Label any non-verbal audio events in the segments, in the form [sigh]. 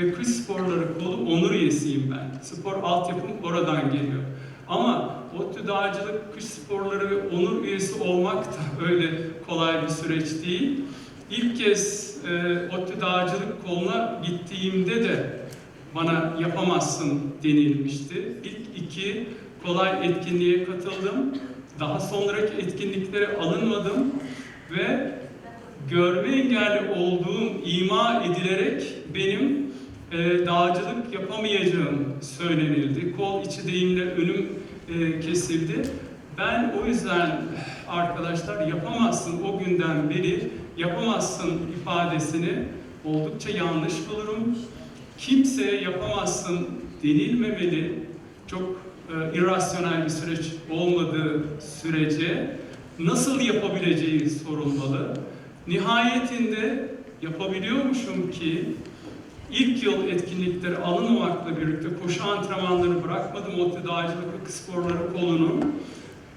ve kış sporları kolu onur üyesiyim ben. Spor altyapım oradan geliyor. Ama ODTÜ Dağcılık Kış Sporları ve onur üyesi olmak da [laughs] öyle kolay bir süreç değil. İlk kez e, ODTÜ Dağcılık koluna gittiğimde de bana yapamazsın denilmişti. İlk iki kolay etkinliğe katıldım. Daha sonraki etkinliklere alınmadım ve görme engelli olduğum ima edilerek benim e, dağcılık yapamayacağım söylenildi. Kol içi deyimle önüm e, kesildi. Ben o yüzden arkadaşlar yapamazsın o günden beri yapamazsın ifadesini oldukça yanlış bulurum. Kimseye yapamazsın denilmemeli. Çok e, irrasyonel bir süreç olmadığı sürece nasıl yapabileceği sorulmalı. Nihayetinde yapabiliyormuşum ki ilk yıl etkinlikleri alınmamakla birlikte koşu antrenmanlarını bırakmadım. ODTÜ Dağcılık ve Sporları kolunu.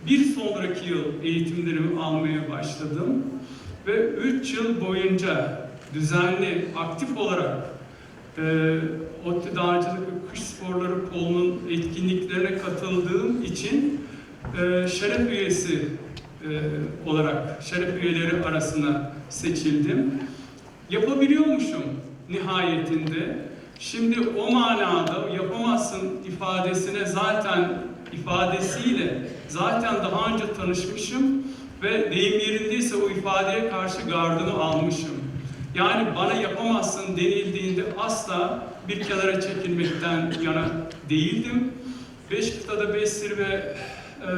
Bir sonraki yıl eğitimlerimi almaya başladım. Ve 3 yıl boyunca düzenli, aktif olarak e, ODTÜ Dağcılık ve Kış Sporları kolunun etkinliklerine katıldığım için e, şeref üyesi e, olarak şeref üyeleri arasına seçildim. Yapabiliyormuşum nihayetinde. Şimdi o manada yapamazsın ifadesine zaten ifadesiyle zaten daha önce tanışmışım ve deyim yerindeyse o ifadeye karşı gardımı almışım. Yani bana yapamazsın denildiğinde asla bir kenara çekilmekten yana değildim. Beş kıtada beş zirve, e,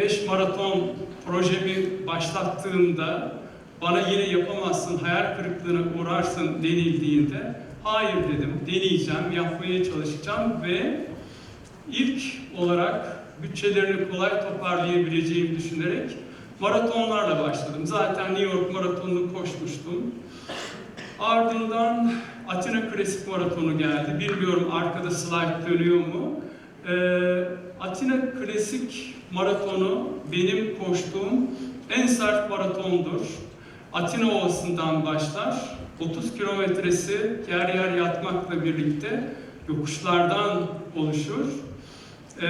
beş maraton projemi başlattığımda bana yine yapamazsın, hayal kırıklığına uğrarsın denildiğinde hayır dedim, deneyeceğim, yapmaya çalışacağım ve ilk olarak bütçelerini kolay toparlayabileceğimi düşünerek maratonlarla başladım. Zaten New York maratonunu koşmuştum. Ardından Atina Klasik Maratonu geldi. Bilmiyorum arkada slide dönüyor mu? Ee, Atina Klasik Maratonu benim koştuğum en sert maratondur. Atina Ovası'ndan başlar. 30 kilometresi yer yer yatmakla birlikte yokuşlardan oluşur. Ee,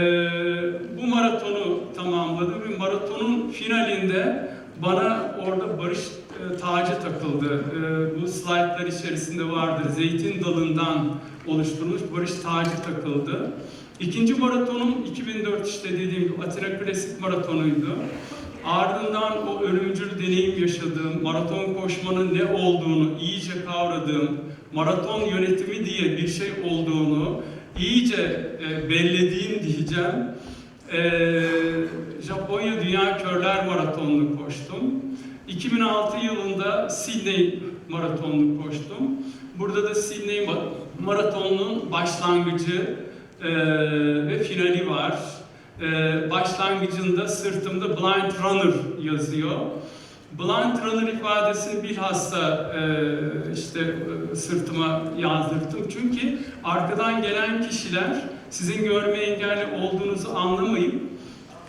bu maratonu tamamladım ve maratonun finalinde bana orada barış e, tacı takıldı. E, bu slaytlar içerisinde vardır. Zeytin dalından oluşturulmuş barış tacı takıldı. İkinci maratonum 2004 işte dediğim gibi Atina Klasik Maratonu'ydu. Ardından o ölümcül deneyim yaşadığım, maraton koşmanın ne olduğunu iyice kavradığım, maraton yönetimi diye bir şey olduğunu iyice e, bellediğim diyeceğim. E, Japonya Dünya Körler Maratonu'nu koştum. 2006 yılında Sydney Maratonu'nu koştum. Burada da Sydney Ma- Maratonu'nun başlangıcı e, ve finali var. E, başlangıcında sırtımda Blind Runner yazıyor. Blind Runner ifadesini bilhassa e, işte e, sırtıma yazdırdım. Çünkü arkadan gelen kişiler sizin görme engelli olduğunuzu anlamayıp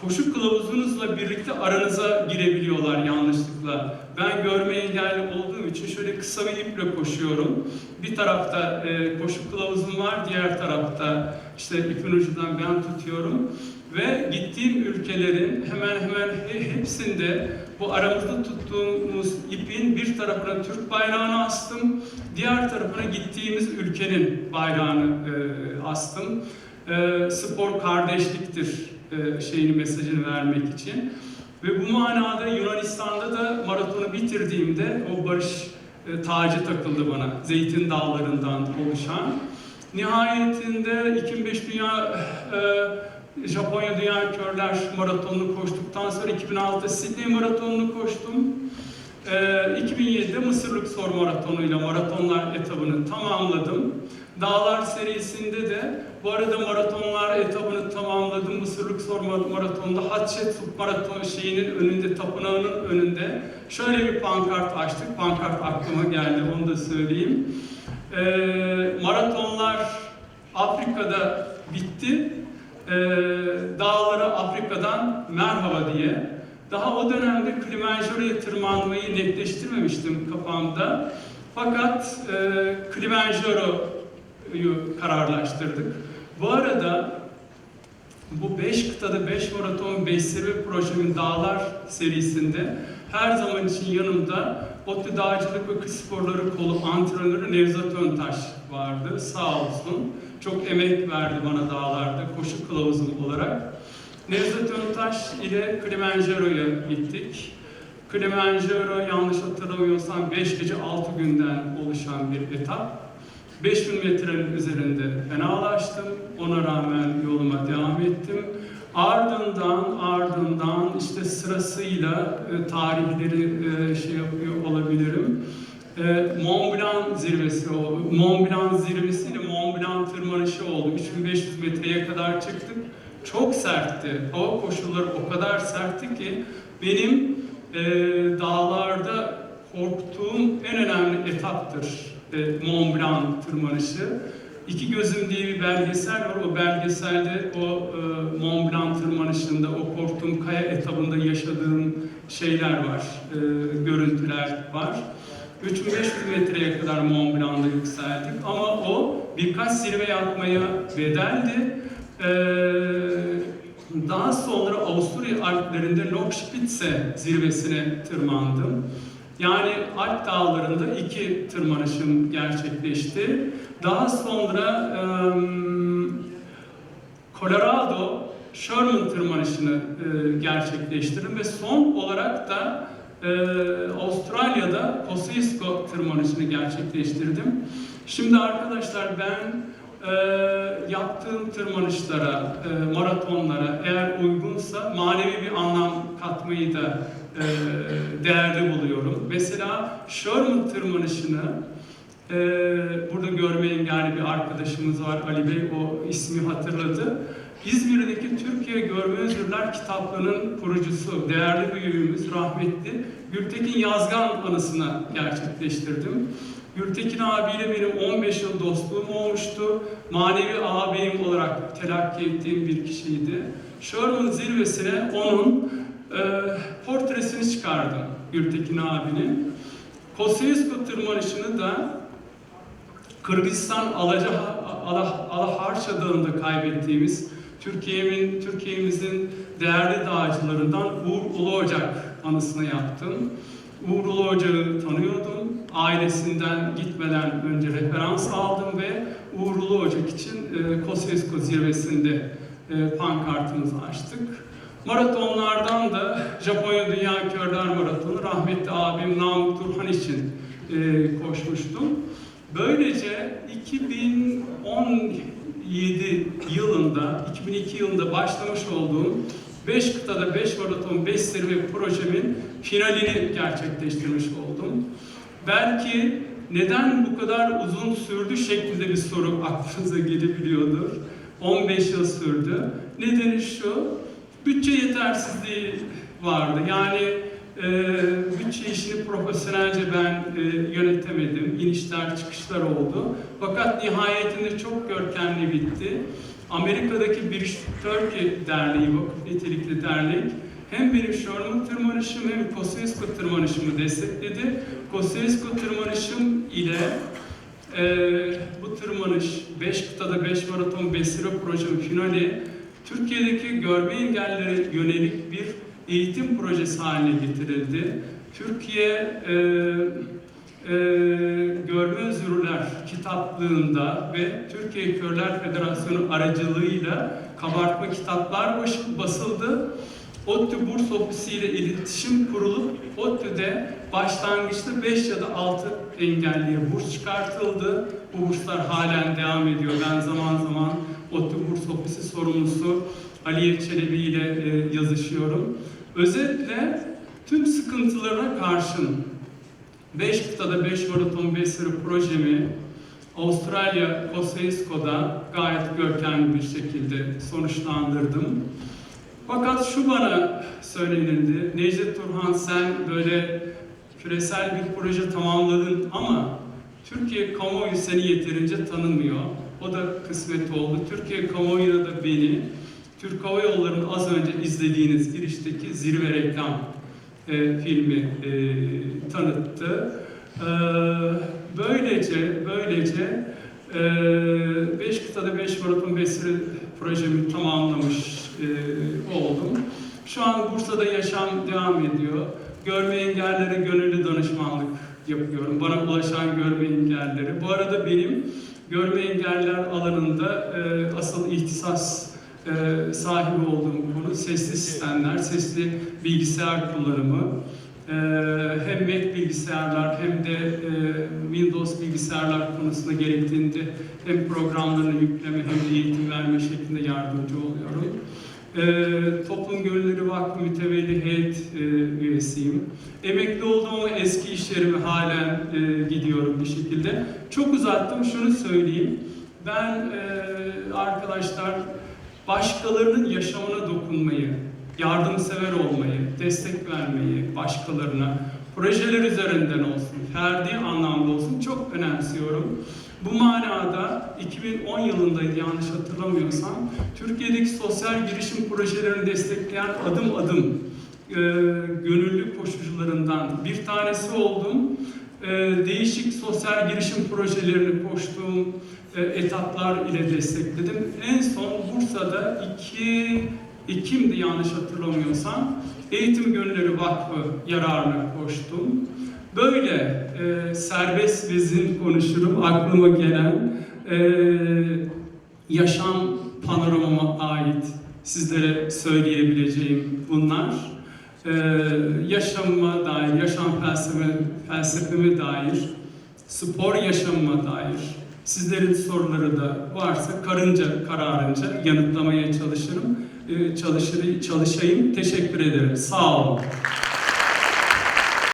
koşu kılavuzunuzla birlikte aranıza girebiliyorlar yanlışlıkla. Ben görme engelli olduğum için şöyle kısa bir iple koşuyorum. Bir tarafta e, koşu kılavuzum var, diğer tarafta işte ipin ucundan ben tutuyorum. Ve gittiğim ülkelerin hemen hemen he- hepsinde bu aramızda tuttuğumuz ipin bir tarafına Türk bayrağını astım, diğer tarafına gittiğimiz ülkenin bayrağını e, astım. E, spor kardeşliktir e, şeyini mesajını vermek için. Ve bu manada Yunanistan'da da maratonu bitirdiğimde o barış e, tacı takıldı bana. Zeytin dallarından oluşan. Nihayetinde 2005 Dünya e, Japonya Dünya Körler Maratonu'nu koştuktan sonra 2006 Sydney Maratonu'nu koştum. E, 2007'de Mısırlık Sor Maratonu'yla maratonlar etabını tamamladım. Dağlar serisinde de bu arada maratonlar etabını tamamladım. Mısırlık Sor Maratonu'nda Hatshepsut Maraton şeyinin önünde, tapınağının önünde şöyle bir pankart açtık. Pankart aklıma geldi, onu da söyleyeyim. Ee, maratonlar Afrika'da bitti. Ee, dağlara Afrika'dan merhaba diye. Daha o dönemde Kilimanjaro'ya tırmanmayı netleştirmemiştim kafamda. Fakat e, Kilimanjaro'yu kararlaştırdık. Bu arada bu 5 kıtada 5 maraton 5 zirve projemin Dağlar serisinde her zaman için yanımda ODTÜ Dağcılık ve Kış Sporları Kolu antrenörü Nevzat Öntaş vardı. Sağ olsun. Çok emek verdi bana dağlarda koşu kılavuzum olarak. Nevzat Öntaş ile Kilimanjaro'ya gittik. Kilimanjaro yanlış hatırlamıyorsam 5 gece 6 günden oluşan bir etap. 5000 metrenin üzerinde fenalaştım. Ona rağmen yoluma devam ettim. Ardından ardından işte sırasıyla e, tarihleri e, şey yapıyor olabilirim. E, Mont Blanc zirvesi oldu. Mont Blanc zirvesiyle Mont Blanc tırmanışı oldu. 3500 metreye kadar çıktık. Çok sertti. Hava koşulları o kadar sertti ki benim e, dağlarda korktuğum en önemli etaptır e, Mont Blanc tırmanışı. İki Gözüm diye bir belgesel var. O belgeselde o e, Mont Blanc tırmanışında, o korktuğum kaya etabında yaşadığım şeyler var, e, görüntüler var. 3500 metreye kadar Mont Blanc'da yükseldik ama o birkaç zirve yapmaya bedeldi. E, daha sonra Avusturya Alplerinde Lokspitze zirvesine tırmandım. Yani Alp dağlarında iki tırmanışım gerçekleşti. Daha sonra Colorado Sherman tırmanışını gerçekleştirdim ve son olarak da e, Avustralya'da Kosciuszko tırmanışını gerçekleştirdim. Şimdi arkadaşlar ben e, yaptığım tırmanışlara, e, maratonlara eğer uygunsa manevi bir anlam katmayı da e, değerli buluyorum. Mesela Sherman tırmanışını e, burada görme engelli bir arkadaşımız var Ali Bey, o ismi hatırladı. İzmir'deki Türkiye Görme Özürler kitaplığının kurucusu, değerli büyüğümüz rahmetli Gültekin Yazgan anısına gerçekleştirdim. Gültekin abiyle benim 15 yıl dostluğum olmuştu. Manevi ağabeyim olarak telakki ettiğim bir kişiydi. Sherman zirvesine onun e, portresini çıkardım Gültekin abinin. Kosciuszko tırmanışını da Kırgızistan Alaca, Ala, Alaharça Dağı'nda kaybettiğimiz Türkiye'min Türkiye'mizin değerli dağcılarından Uğur Ulu Ocak anısını yaptım. Uğur Ulu Ocak'ı tanıyordum. Ailesinden gitmeden önce referans aldım ve Uğur Ulu Ocak için e, Kosciuszko zirvesinde e, pankartımızı açtık. Maratonlardan da Japonya Dünya Körler Maratonu rahmetli abim Namık Turhan için e, koşmuştum. Böylece 2017 yılında, 2002 yılında başlamış olduğum 5 kıtada 5 maraton 5 zirve projemin finalini gerçekleştirmiş oldum. Belki neden bu kadar uzun sürdü şeklinde bir soru aklınıza gelebiliyordur. 15 yıl sürdü. Nedeni şu, bütçe yetersizliği vardı. Yani e, bütçe işini profesyonelce ben e, yönetemedim. İnişler çıkışlar oldu. Fakat nihayetinde çok görkemli bitti. Amerika'daki British Turkey Derneği, vakıf nitelikli dernek, hem benim Sherman tırmanışım hem Kosciuszko tırmanışımı destekledi. Kosciuszko tırmanışım ile e, bu tırmanış 5 kıtada 5 maraton 5 sıra projem finali Türkiye'deki görme engellilere yönelik bir eğitim projesi haline getirildi. Türkiye e, e, Görme Özürler kitaplığında ve Türkiye Körler Federasyonu aracılığıyla kabartma kitaplar basıldı. ODTÜ Burs Ofisi ile iletişim kurulup ODTÜ'de başlangıçta 5 ya da 6 engelliye burs çıkartıldı. Bu burslar halen devam ediyor. Ben zaman zaman ODTÜ Burs Ofisi sorumlusu Aliye Çelebi ile e, yazışıyorum. Özetle tüm sıkıntılara karşın 5 kıtada 5 maraton 5 sıra projemi Avustralya Kosciuszko'da gayet görkemli bir şekilde sonuçlandırdım. Fakat şu bana söylenildi, Necdet Turhan sen böyle küresel bir proje tamamladın ama Türkiye kamuoyu seni yeterince tanımıyor. O da kısmet oldu. Türkiye kamuoyu da beni Türk Hava Yolları'nın az önce izlediğiniz girişteki zirve reklam e, filmi e, tanıttı. E, Böylece, böylece eee, beş kıtada beş maraton besiri projemi tamamlamış eee, oldum. Şu an Bursa'da yaşam devam ediyor. Görme engellere gönüllü danışmanlık yapıyorum. Bana ulaşan görme engelleri. Bu arada benim görme engeller alanında eee, asıl ihtisas eee, sahibi olduğum konu sesli sistemler, sesli bilgisayar kullanımı. Eee, hem Mac bilgisayarlar hem de eee, Windows bilgisayarlar konusunda gerektiğinde hem programlarını yükleme hem de eğitim verme şeklinde yardımcı oluyorum. Eee Toplum Gönülleri Vakfı Mütevelli Heyet eee, üyesiyim. Emekli olduğum ama eski işlerime halen gidiyorum bir şekilde. Çok uzattım, şunu söyleyeyim. Ben eee, arkadaşlar başkalarının yaşamına dokunmayı, yardımsever olmayı, destek vermeyi başkalarına, projeler üzerinden olsun, ferdi anlamda olsun çok önemsiyorum. Bu manada 2010 yılındaydı yanlış hatırlamıyorsam, Türkiye'deki sosyal girişim projelerini destekleyen adım adım e, gönüllü koşucularından bir tanesi oldum. E, değişik sosyal girişim projelerini koştuğum e, etaplar ile destekledim. En son Bursa'da 2 Ekim'di yanlış hatırlamıyorsam Eğitim Gönülleri Vakfı yararına koştum. Böyle e, serbest vezin konuşurum aklıma gelen e, yaşam panoramama ait sizlere söyleyebileceğim bunlar. E, yaşamıma dair, yaşam felsefe, felsefeme dair, spor yaşamıma dair sizlerin soruları da varsa karınca kararınca yanıtlamaya çalışırım. E, çalışır, çalışayım. Teşekkür ederim. Sağ olun.